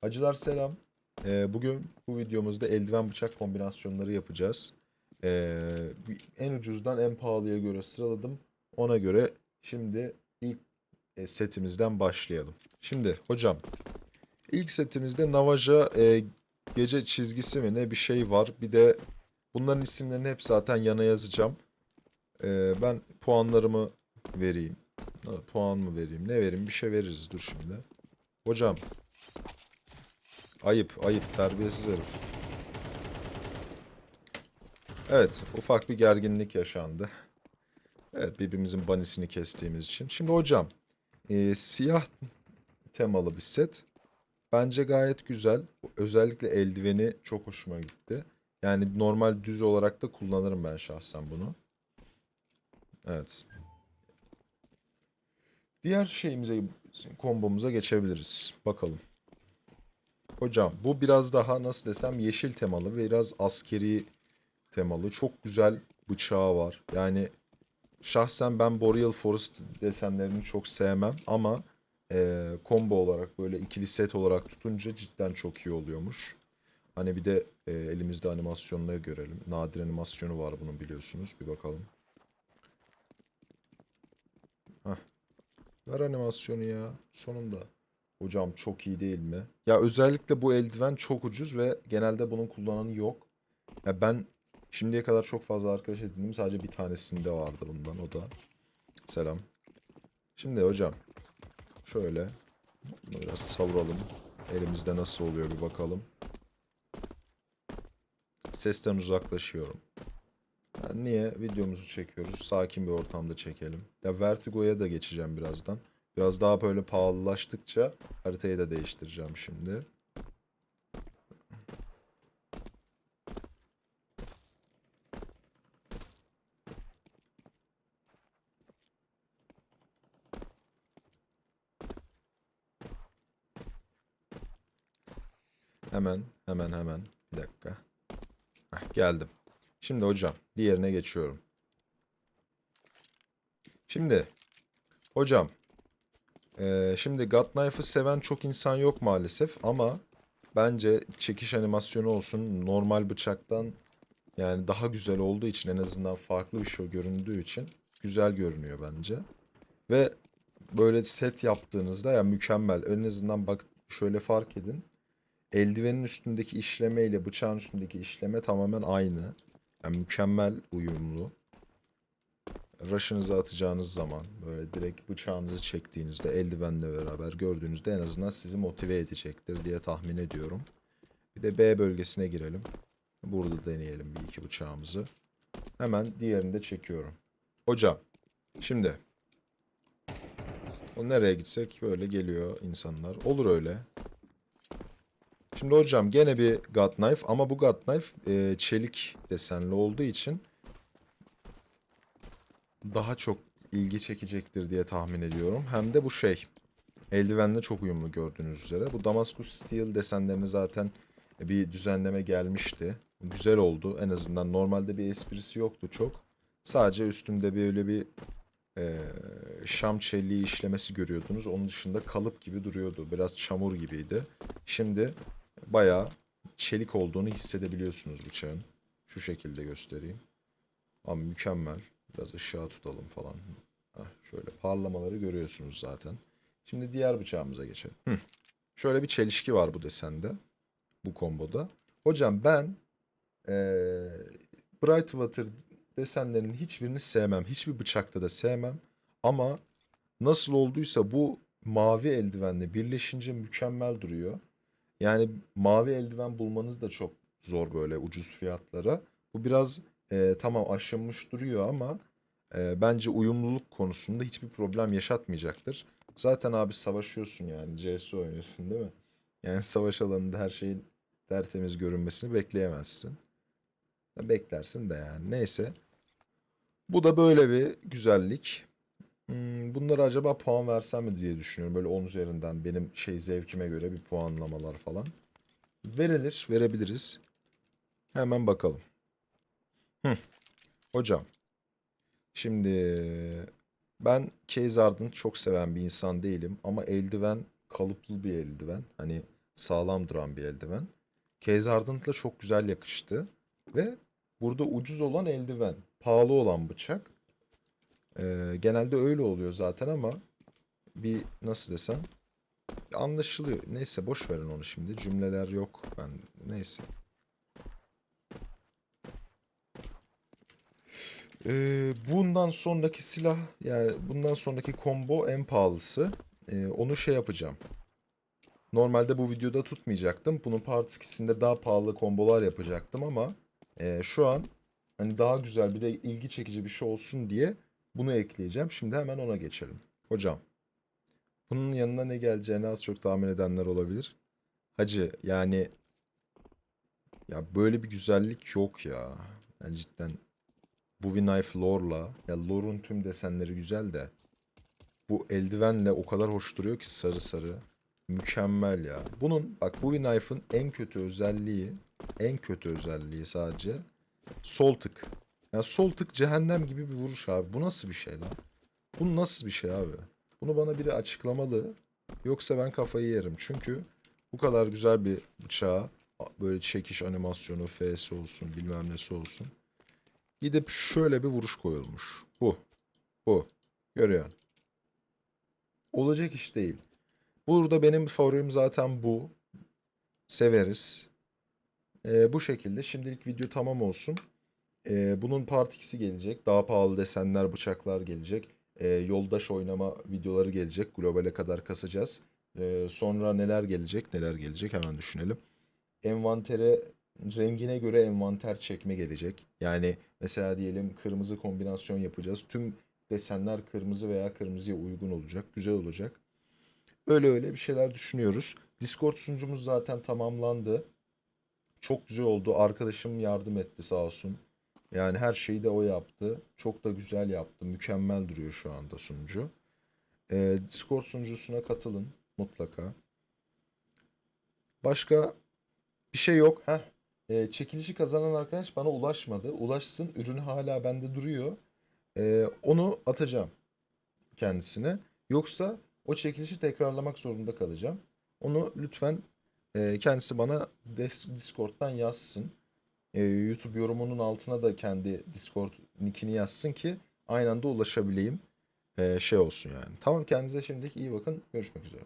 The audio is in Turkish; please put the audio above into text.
Hacılar selam. Ee, bugün bu videomuzda eldiven bıçak kombinasyonları yapacağız. Ee, en ucuzdan en pahalıya göre sıraladım. Ona göre şimdi ilk e, setimizden başlayalım. Şimdi hocam ilk setimizde Navaja e, gece çizgisi mi ne bir şey var. Bir de bunların isimlerini hep zaten yana yazacağım. Ee, ben puanlarımı vereyim. Puan mı vereyim? Ne vereyim? Bir şey veririz. Dur şimdi. Hocam. Ayıp, ayıp. Terbiyesiz herif. Evet, ufak bir gerginlik yaşandı. Evet, birbirimizin banisini kestiğimiz için. Şimdi hocam, e, siyah temalı bir set. Bence gayet güzel. Özellikle eldiveni çok hoşuma gitti. Yani normal düz olarak da kullanırım ben şahsen bunu. Evet. Diğer şeyimize, kombomuza geçebiliriz. Bakalım. Hocam bu biraz daha nasıl desem yeşil temalı ve biraz askeri temalı. Çok güzel bıçağı var. Yani şahsen ben Boreal Forest desenlerini çok sevmem ama eee combo olarak böyle ikili set olarak tutunca cidden çok iyi oluyormuş. Hani bir de eee, elimizde animasyonları görelim. Nadir animasyonu var bunun biliyorsunuz. Bir bakalım. Hah. Ver animasyonu ya. Sonunda. Hocam çok iyi değil mi? Ya özellikle bu eldiven çok ucuz ve genelde bunun kullananı yok. Ya ben şimdiye kadar çok fazla arkadaş edindim. Sadece bir tanesinde vardı bundan. O da. Selam. Şimdi hocam. Şöyle. Biraz savuralım. Elimizde nasıl oluyor bir bakalım. Sesten uzaklaşıyorum. Ya niye videomuzu çekiyoruz? Sakin bir ortamda çekelim. Ya Vertigo'ya da geçeceğim birazdan. Biraz daha böyle pahalılaştıkça haritayı da değiştireceğim şimdi. Hemen, hemen, hemen. Bir dakika. Heh, geldim. Şimdi hocam, diğerine geçiyorum. Şimdi, hocam, eee, şimdi God Knife'ı seven çok insan yok maalesef ama bence çekiş animasyonu olsun normal bıçaktan yani daha güzel olduğu için en azından farklı bir şey göründüğü için güzel görünüyor bence. Ve böyle set yaptığınızda ya mükemmel. En azından bak şöyle fark edin. Eldivenin üstündeki işleme ile bıçağın üstündeki işleme tamamen aynı. Yani mükemmel uyumlu. Rush'ınızı atacağınız zaman böyle direkt bıçağınızı çektiğinizde eldivenle beraber gördüğünüzde en azından sizi motive edecektir diye tahmin ediyorum. Bir de B bölgesine girelim. Burada deneyelim bir iki bıçağımızı. Hemen diğerini de çekiyorum. Hocam şimdi o nereye gitsek böyle geliyor insanlar. Olur öyle. Şimdi hocam gene bir God Knife ama bu God Knife e, çelik desenli olduğu için daha çok ilgi çekecektir diye tahmin ediyorum. Hem de bu şey eldivenle çok uyumlu gördüğünüz üzere. Bu Damascus Steel desenlerini zaten bir düzenleme gelmişti. Güzel oldu. En azından normalde bir esprisi yoktu çok. Sadece üstünde böyle bir e, şam çelliği işlemesi görüyordunuz. Onun dışında kalıp gibi duruyordu. Biraz çamur gibiydi. Şimdi bayağı çelik olduğunu hissedebiliyorsunuz bıçağın. Şu şekilde göstereyim. Ama mükemmel. Biraz ışığa tutalım falan. Heh, şöyle parlamaları görüyorsunuz zaten. Şimdi diğer bıçağımıza geçelim. Hı. Şöyle bir çelişki var bu desende. Bu komboda. Hocam ben eee Brightwater desenlerinin hiçbirini sevmem. Hiçbir bıçakta da sevmem. Ama nasıl olduysa bu mavi eldivenle birleşince mükemmel duruyor. Yani mavi eldiven bulmanız da çok zor böyle ucuz fiyatlara. Bu biraz e, tamam aşınmış duruyor ama e, bence uyumluluk konusunda hiçbir problem yaşatmayacaktır. Zaten abi savaşıyorsun yani CS oynuyorsun değil mi? Yani savaş alanında her şeyin tertemiz görünmesini bekleyemezsin. Beklersin de yani. Neyse. Bu da böyle bir güzellik. Hmm, bunlara acaba puan versem mi diye düşünüyorum. Böyle 10 üzerinden benim şey zevkime göre bir puanlamalar falan. Verilir, verebiliriz. Hemen bakalım. Hı. Hocam. Şimdi ben Case çok seven bir insan değilim ama eldiven kalıplı bir eldiven. Hani Sağlam duran bir eldiven. Case çok güzel yakıştı. Ve burada ucuz olan eldiven. Pahalı olan bıçak. Ee, genelde öyle oluyor zaten ama bir nasıl desem anlaşılıyor. Neyse boş verin onu şimdi. Cümleler yok. Ben neyse. Ee, bundan sonraki silah yani bundan sonraki combo en pahalısı. Ee, onu şey yapacağım. Normalde bu videoda tutmayacaktım. Bunun part 2'sinde daha pahalı kombolar yapacaktım ama e, şu an hani daha güzel bir de ilgi çekici bir şey olsun diye bunu ekleyeceğim. Şimdi hemen ona geçelim. Hocam, bunun yanına ne geleceğini az çok tahmin edenler olabilir. Hacı yani ya böyle bir güzellik yok ya. Yani cidden Bowie Knife lore'la ya lore'un tüm desenleri güzel de bu eldivenle o kadar hoş duruyor ki sarı sarı. Mükemmel ya. Bunun bak Bowie Knife'ın en kötü özelliği, en kötü özelliği sadece sol tık. Ya sol tık cehennem gibi bir vuruş abi. Bu nasıl bir şey lan? Bu nasıl bir şey abi? Bunu bana biri açıklamalı. Yoksa ben kafayı yerim. Çünkü bu kadar güzel bir bıçağı böyle çekiş animasyonu, F'si olsun, bilmem nesi olsun. Gidip şöyle bir vuruş koyulmuş. Bu. Bu. Görüyorsun. Olacak iş değil. Burada benim favorim zaten bu. Severiz. Ee, bu şekilde. Şimdilik video tamam olsun. Ee, bunun part 2'si gelecek. Daha pahalı desenler, bıçaklar gelecek. Ee, yoldaş oynama videoları gelecek. Globale kadar kasacağız. Ee, sonra neler gelecek, neler gelecek hemen düşünelim. Envantere rengine göre envanter çekme gelecek. Yani mesela diyelim kırmızı kombinasyon yapacağız. Tüm desenler kırmızı veya kırmızıya uygun olacak. Güzel olacak. Öyle öyle bir şeyler düşünüyoruz. Discord sunucumuz zaten tamamlandı. Çok güzel oldu. Arkadaşım yardım etti sağ olsun. Yani her şeyi de o yaptı. Çok da güzel yaptı. Mükemmel duruyor şu anda sunucu. Ee, Discord sunucusuna katılın mutlaka. Başka bir şey yok. Heh. Ee, çekilişi kazanan arkadaş bana ulaşmadı. Ulaşsın. Ürün hala bende duruyor. Ee, onu atacağım kendisine. Yoksa o çekilişi tekrarlamak zorunda kalacağım. Onu lütfen e, kendisi bana Dis- Discord'dan yazsın. E, YouTube yorumunun altına da kendi Discord nickini yazsın ki aynı anda ulaşabileyim. E, şey olsun yani. Tamam kendinize şimdilik iyi bakın. Görüşmek üzere.